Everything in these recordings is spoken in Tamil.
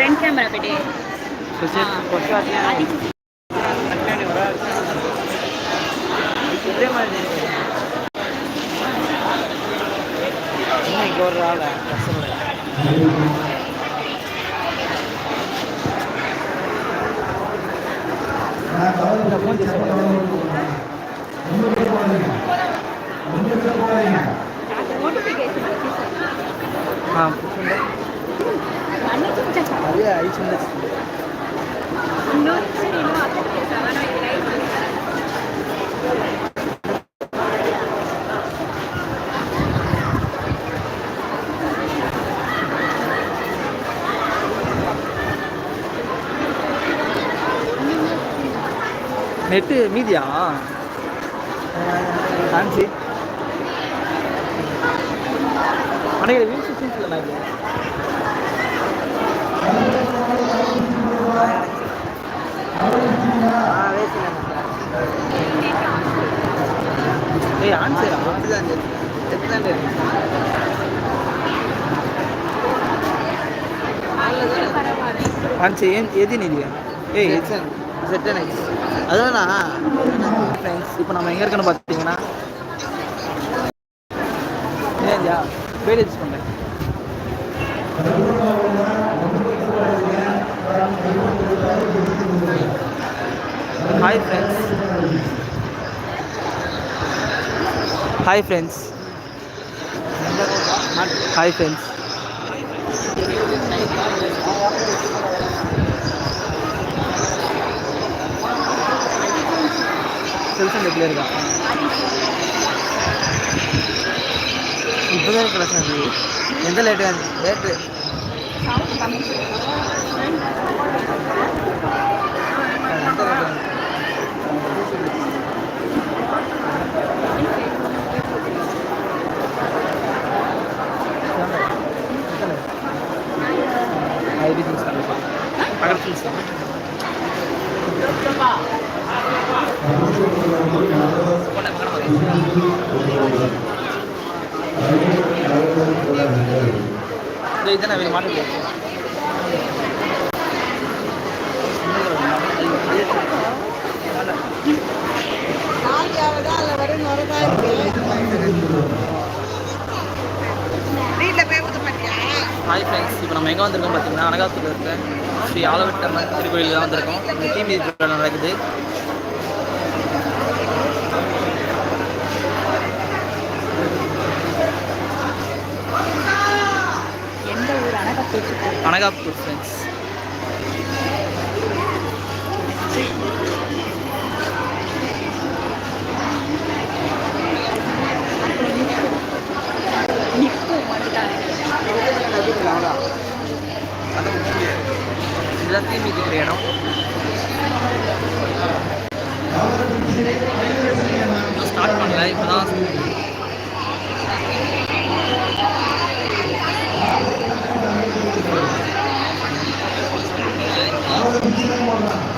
ఫ్రంట్ కెమెరా పెట్టే నోటిఫికేషన్ 아니야, 2천 됐습니다. 네트 미디야. 단지. 아니, 윈스 틴트가 나야 ஏய் ஆன்சரா ஆன்சர் ஏன் எது நீதி ஏய் செட்டனைஸ் அதுதானா ஃப்ரெண்ட்ஸ் இப்போ நம்ம எங்கே இருக்கணும் பார்த்தீங்கன்னா ஏன்யா வேலை யூஸ் பண்ணுறேன் hi friends hi friends hi friends cellphone நெட்டில் இருக்கா இப்போ தான் கிளாஸ் அது எந்த லேட்டு லேட்டு ఇది చూస్తాను అక్కడ చూస్తాను ఇదే నా మీరు మాట్లాడుతున్నాను நம்ம எங்கே வந்திருக்கோம் பார்த்தீங்கன்னா அனகாத்தூர் இருக்க ஸ்ரீ ஆலவட்டம்மன் திருக்கோயில் தான் வந்திருக்கோம். இந்த தீ திருவிழா நடக்குது. அனகாப்பூர் ஃப்ரெண்ட்ஸ் மிதிக்கிற இடம். ஸ்டார்ட் பண்ணல இப்போதான் ஏழு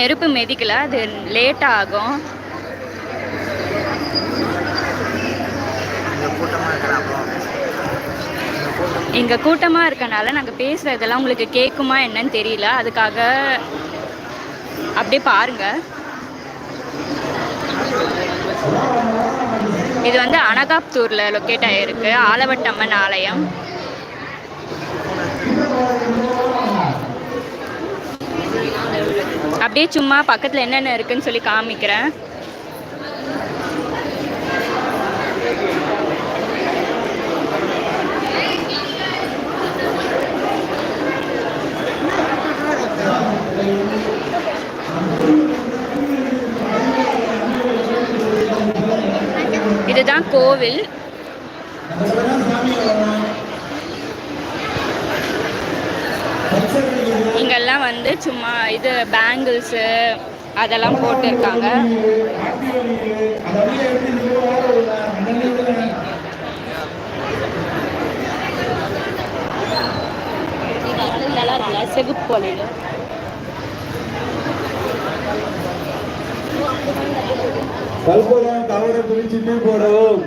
நெருப்பு மிதிக்கல அது லேட் ஆகும். இங்கே கூட்டமாக இருக்கனால நாங்கள் பேசுகிறதெல்லாம் உங்களுக்கு கேட்குமா என்னன்னு தெரியல. அதுக்காக அப்படியே பாருங்க. இது வந்து அனகாப்தூரில் லொக்கேட் ஆகிருக்கு ஆலவட்டம்மன் ஆலயம். அப்படியே சும்மா பக்கத்தில் என்னென்ன இருக்குன்னு சொல்லி காமிக்கிறேன். இதுதான் கோவில் இங்கெல்லாம் வந்து சும்மா இது பேங்கிள்ஸு அதெல்லாம் போட்டிருக்காங்க. நல்லா இருக்குல்ல செகுப்பு போலையில் கற்பூரம் போடவும்.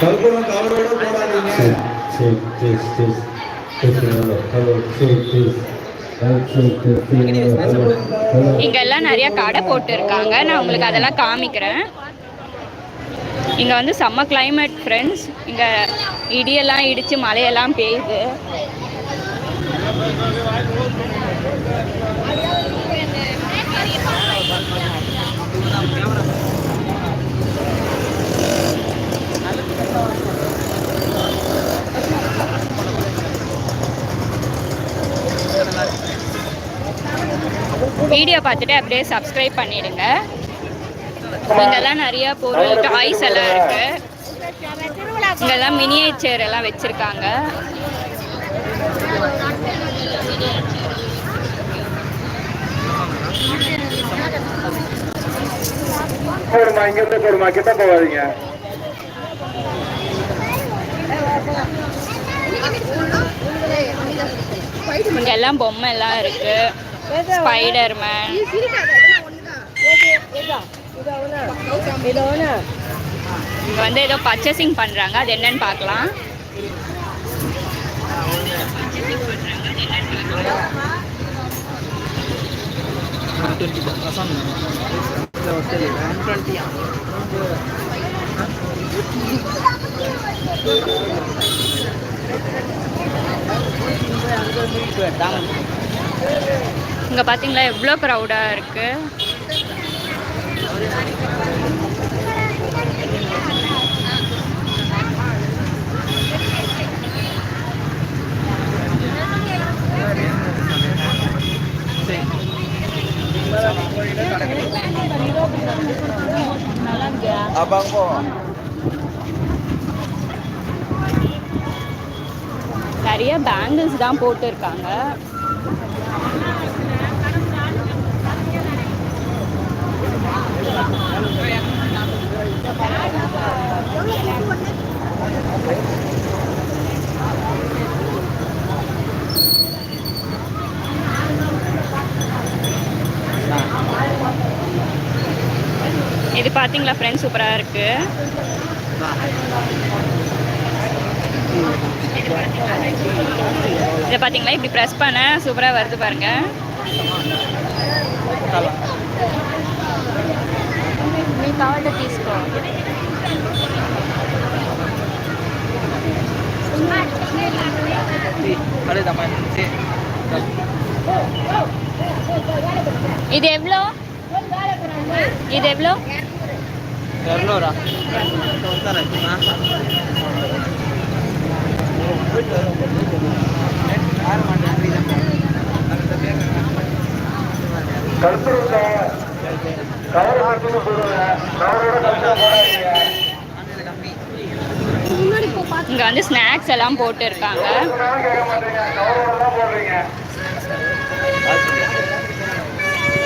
கவரோட போடாதீங்க. Shake this, this, இங்கெல்லாம் நிறைய கடை போட்டுருக்காங்க நான் உங்களுக்கு அதெல்லாம் காமிக்கிறேன் இங்கே வந்து செம்ம கிளைமேட் ஃப்ரெண்ட்ஸ் இங்கே இடியெல்லாம் இடித்து மழையெல்லாம் பெய்யுது வீடியோ பார்த்துட்டு அப்படியே சப்ஸ்கிரைப் பண்ணிடுங்க. இங்கெல்லாம் நிறைய பொருள் டாய்ஸ் எல்லாம் இருக்கு. இங்கெல்லாம் மினியேச்சர் எல்லாம் வச்சிருக்காங்க. போடுமா இங்க இருந்து போடுமா கிட்ட போகாதீங்க. இங்கெல்லாம் பொம்மை எல்லாம் இருக்கு. ஸ்பைடர் மேன் இங்க வந்து ஏதோ பர்ச்சேசிங் பண்றாங்க. அது என்னன்னு பார்க்கலாம். டுவெண்ட்டியா இங்க பாத்தீங்களா எவ்வளோ க்ரௌடா இருக்கு Abang po. நிறைய பேங்கிள்ஸ் தான் போட்டிருக்காங்க இது பாத்தீங்களா ஃப்ரெண்ட்ஸ் சூப்பரா இருக்கு இதை பாத்தீங்களா இப்படி ப்ரெஸ் பண்ண சூப்பரா வருது பாருங்க మీ కావాలంటే తీసుకో Ada zaman sih. ఇది ఎవలో ఇది ఎవలో போடுங்க கவரோட போடாதீங்க இங்க வந்து ஸ்நாக்ஸ் எல்லாம் போட்டு இருக்காங்க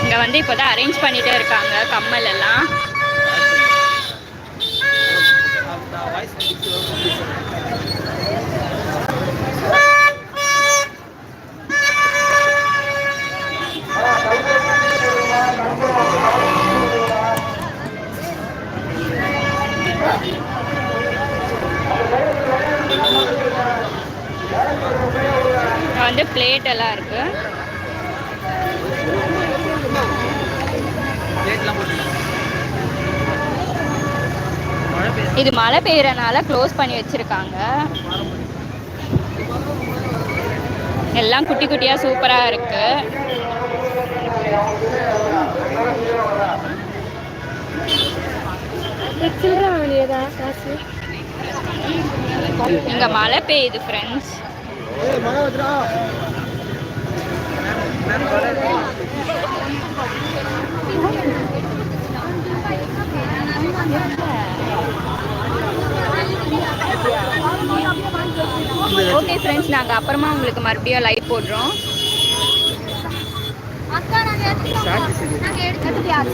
இங்க வந்து இப்போதான் அரேஞ்ச் பண்ணிட்டே இருக்காங்க கம்மல் எல்லாம் வந்து பிளேட் எல்லாம் இருக்கு. இது மழை பெய்யறனால க்ளோஸ் பண்ணி வச்சிருக்காங்க. எல்லாம் குட்டி குட்டியா சூப்பரா இருக்கு. இங்க மழை பெய்யுது ஃப்ரெண்ட்ஸ் ஓகே ஃப்ரெண்ட்ஸ் நாங்கள் அப்புறமா உங்களுக்கு மறுபடியும் லைட் போடுறோம். அக்கா நாங்கள் எடுத்துக்கலாம்